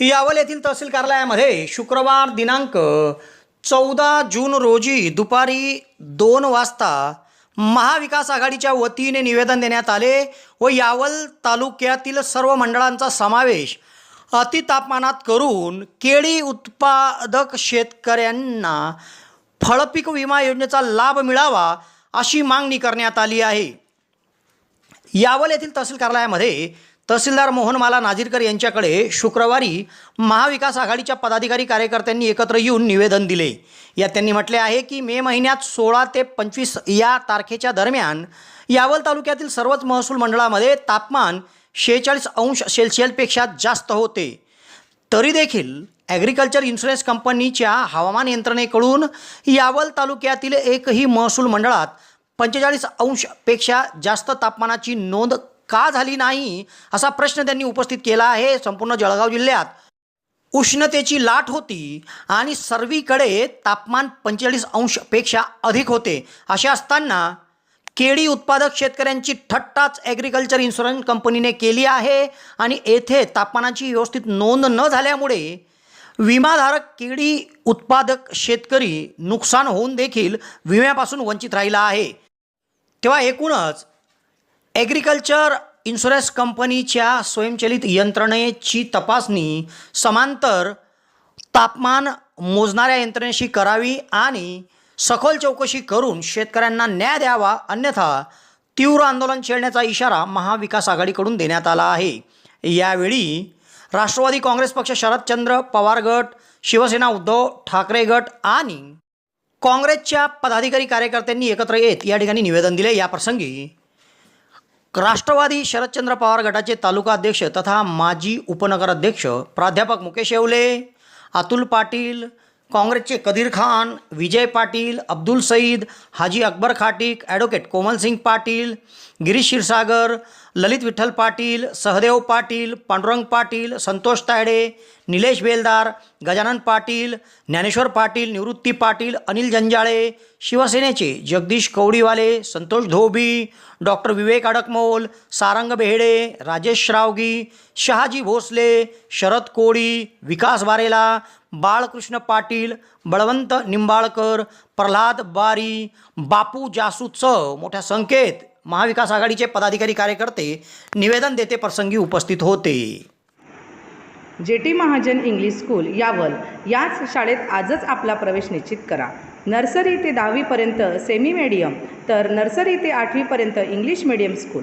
यावल येथील तहसील कार्यालयामध्ये शुक्रवार दिनांक चौदा जून रोजी दुपारी दोन वाजता महाविकास आघाडीच्या वतीने निवेदन देण्यात आले व यावल तालुक्यातील सर्व मंडळांचा समावेश अतितापमानात करून केळी उत्पादक शेतकऱ्यांना फळपीक विमा योजनेचा लाभ मिळावा अशी मागणी करण्यात आली आहे. यावल येथील तहसील कार्यालयामध्ये तहसीलदार मोहन माला नाझीरकर यांच्याकडे शुक्रवारी महाविकास आघाडीच्या पदाधिकारी कार्यकर्त्यांनी एकत्र येऊन निवेदन दिले. यात त्यांनी म्हटले आहे की मे महिन्यात सोळा ते पंचवीस या तारखेच्या दरम्यान यावल तालुक्यातील सर्वच महसूल मंडळामध्ये तापमान शेहेचाळीस अंश सेल्सिअसपेक्षा जास्त होते. तरी देखील ॲग्रिकल्चर इन्शुरन्स कंपनीच्या हवामान यंत्रणेकडून यावल तालुक्यातील एकही महसूल मंडळात पंचेचाळीस अंशपेक्षा जास्त तापमानाची नोंद का झाली नाही असा प्रश्न त्यांनी उपस्थित केला आहे संपूर्ण जळगाव जिल्ह्यात. उष्णतेची लाट होती आणि सर्वीकडे तापमान पंचेचाळीस अंशपेक्षा अधिक होते. असे असताना केळी उत्पादक शेतकऱ्यांची थट्टाच ॲग्रिकल्चर इन्शुरन्स कंपनीने केली आहे आणि येथे तापमानाची व्यवस्थित नोंद न झाल्यामुळे विमाधारक केळी उत्पादक शेतकरी नुकसान होऊन देखील विम्यापासून वंचित राहिला आहे. तेव्हा एकूणच ॲग्रिकल्चर इन्शुरन्स कंपनीच्या स्वयंचलित यंत्रणेची तपासणी समांतर तापमान मोजणाऱ्या यंत्रणेशी करावी आणि सखोल चौकशी करून शेतकऱ्यांना न्याय द्यावा अन्यथा तीव्र आंदोलन छेडण्याचा इशारा महाविकास आघाडीकडून देण्यात आला आहे. यावेळी राष्ट्रवादी काँग्रेस पक्ष शरदचंद्र पवार गट शिवसेना उद्धव ठाकरे गट आणि काँग्रेसच्या पदाधिकारी कार्यकर्त्यांनी एकत्र येत या ठिकाणी निवेदन दिले. याप्रसंगी राष्ट्रवादी शरदचंद्र पवार गटाचे तालुका अध्यक्ष तथा माजी उपनगराध्यक्ष प्राध्यापक मुकेश येवले अतुल पाटील काँग्रेसचे कदीर खान विजय पाटील अब्दुल सईद हाजी अकबर खाटीक ॲडव्होकेट कोमलसिंग पाटील गिरीश क्षीरसागर ललित विठ्ठल पाटील सहदेव पाटील पांडुरंग पाटील संतोष तायडे निलेश बेलदार गजानन पाटील ज्ञानेश्वर पाटील निवृत्ती पाटील अनिल जंजाळे शिवसेनेचे जगदीश कवडीवाले संतोष धोबी डॉक्टर विवेक अडकमोल सारंग बेहेडे राजेश श्रावगी शहाजी भोसले शरद कोळी विकास बारेला बाळकृष्ण पाटील बळवंत निंबाळकर प्रल्हाद बारी बापू जासूदसह मोठ्या संख्येत महाविकास आघाडीचे पदाधिकारी कार्यकर्ते निवेदन देते प्रसंगी उपस्थित होते. J T Mahajan English school Yawal. याच शाळेत आजच आपला प्रवेश निश्चित करा. नर्सरी ते दहावीपर्यंत सेमी मीडियम तर नर्सरी ते आठवीपर्यंत इंग्लिश मीडियम स्कूल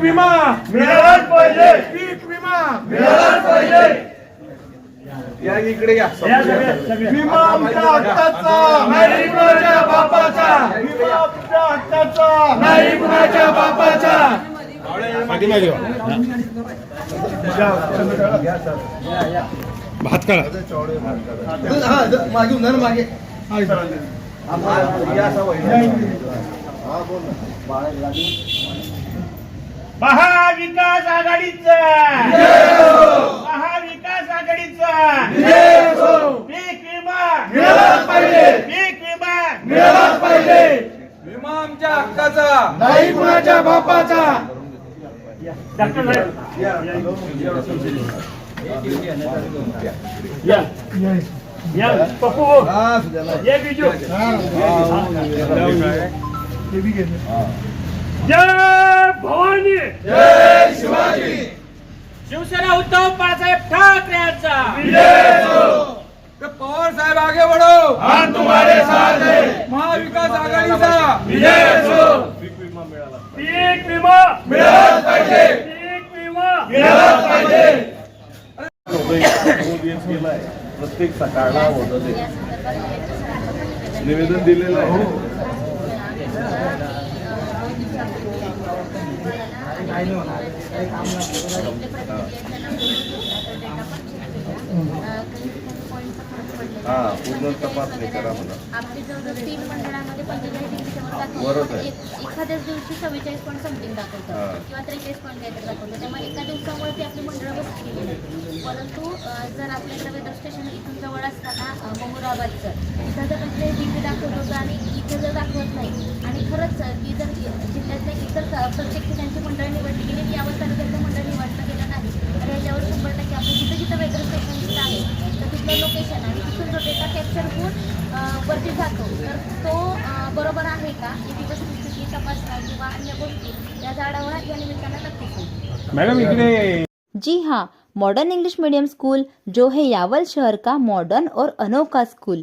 पीक विमा मिळालाच पाहिजे पीक विमा मिळालाच पाहिजे या इकडे या विमा आमच्या हक्काचा नाही कुणाच्या बापाचा विमा आमच्या हक्काचा नाही कुणाच्या बापाचा भात काढा मागे उन्हा मागे या महाविकास आघाडीचा. महाविकास आघाडीचा. पीक विमा. मिळालाच पाहिजे पीक विमा. मिळालाच पाहिजे विमा आमच्या हक्काचा. नाही कुणाच्या बापाचा. जय भवानी! शिवसेना उद्धव बाळासाहेब ठाकरेंचा तर पवार साहेब आगे बढ़ो हम तुम्हारे साथ हैं! महाविकास आघाडीचा! विजय असो पीक विमा मिळालाच पाहिजे! पीक विमा! मिळालाच पाहिजे! प्रत्येक सकाळला होतं ते निवेदन दिलेलं आहे. काय नाही काही काम लागतं हा पूर्ण तपासणी करा मला आपली जवळजवळ तीन मंडळामध्ये पंचेचाळीस डिग्रीच्या वर वरच दाखवतं आहे. एक- एखाद्याच दिवशी चव्वेचाळीस पॉईंट समथिंग हा. दाखवतं किंवा त्रेचाळीस पॉईंट काहीतरी दाखवतं त्यामुळे एका दिवसामुळे ती आपली मंडळं बसली गेली परंतु अं, जर आपल्याकडे वेदर स्टेशन इथून जवळ असताना अं, जर डिग्री दाखवत होतं आणि इथं जर दाखवत नाही आणि खरंच अं, की जर जिल्ह्यातल्या इतर स- प्रत्येक ठिकाणची मंडळ निवडली गेली आणि यावर तालुक्याचं मंडळ निवडलं गेलं नाही तर याच्यावर शंभर टक्के आपण जिथं जिथं वेदर स्टेशन आहे तर तिथलं लोकेशन आणि तिथून जो डेटा कॅप्चर होऊन अं, वरती जातो. तर तो अं, बरोबर आहे का? याची वस्तुस्थिती तपासणं किंवा अन्य गोष्टी याचा आढावा या निमित्तानं नक्कीच मॅडम इकडे जी हाँ मॉडर्न इंग्लिश मीडियम स्कूल जो है यावल शहर का मॉडर्न और अनोखा स्कूल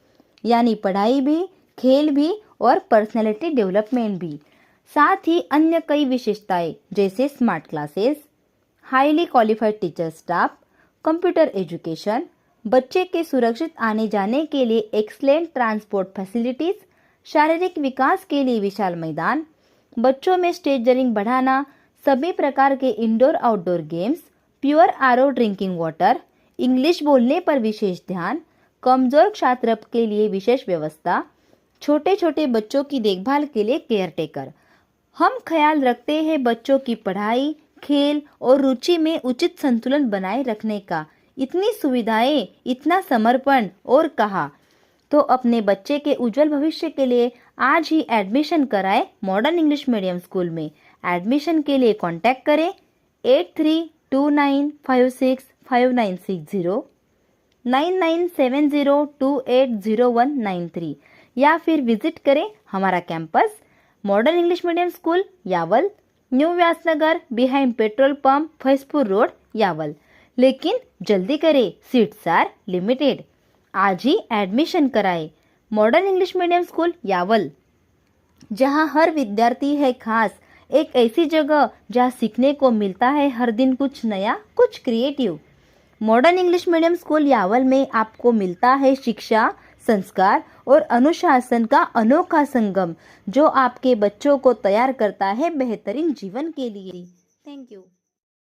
यानी पढ़ाई भी, खेल भी और पर्सनैलिटी डेवलपमेंट भी। साथ ही अन्य कई विशेषताएँ, जैसे smart classes highly qualified teacher staff computer education बच्चे के सुरक्षित आने जाने के लिए एक्सलेंट ट्रांसपोर्ट फैसिलिटीज़ शारीरिक विकास के लिए विशाल मैदान, बच्चों में स्टेज जरिंग बढ़ाना, सभी प्रकार के indoor outdoor games pure R drinking water English बोलने पर विशेष ध्यान कमज़ोर छात्र के लिए विशेष व्यवस्था छोटे छोटे बच्चों की देखभाल के लिए केयर टेकर हम ख्याल रखते हैं बच्चों की पढ़ाई, खेल और रुचि में उचित संतुलन बनाए रखने का। इतनी सुविधाएँ, इतना समर्पण और कहा तो अपने बच्चे के उज्जवल भविष्य के लिए आज ही एडमिशन कराएँ मॉडर्न इंग्लिश मीडियम स्कूल में। एडमिशन के लिए कांटेक्ट करें eight three two nine five six five nine six zero. Nine nine seven zero two eight zero one nine three या फिर विज़िट करें हमारा campus modern English medium school Yawal, new Vyasnagar, behind petrol pump Faizpur road, Yawal. लेकिन जल्दी करें, seats are limited. आज ही admission कराएँ modern English medium school Yawal, जहाँ हर विद्यार्थी है खास, एक ऐसी जगह जहाँ सीखने को मिलता है हर दिन कुछ नया, कुछ creative modern English medium school Yawal में आपको मिलता है शिक्षा, संस्कार और अनुशासन का अनोखा संगम, जो आपके बच्चों को तैयार करता है बेहतरीन जीवन के लिए। Thank you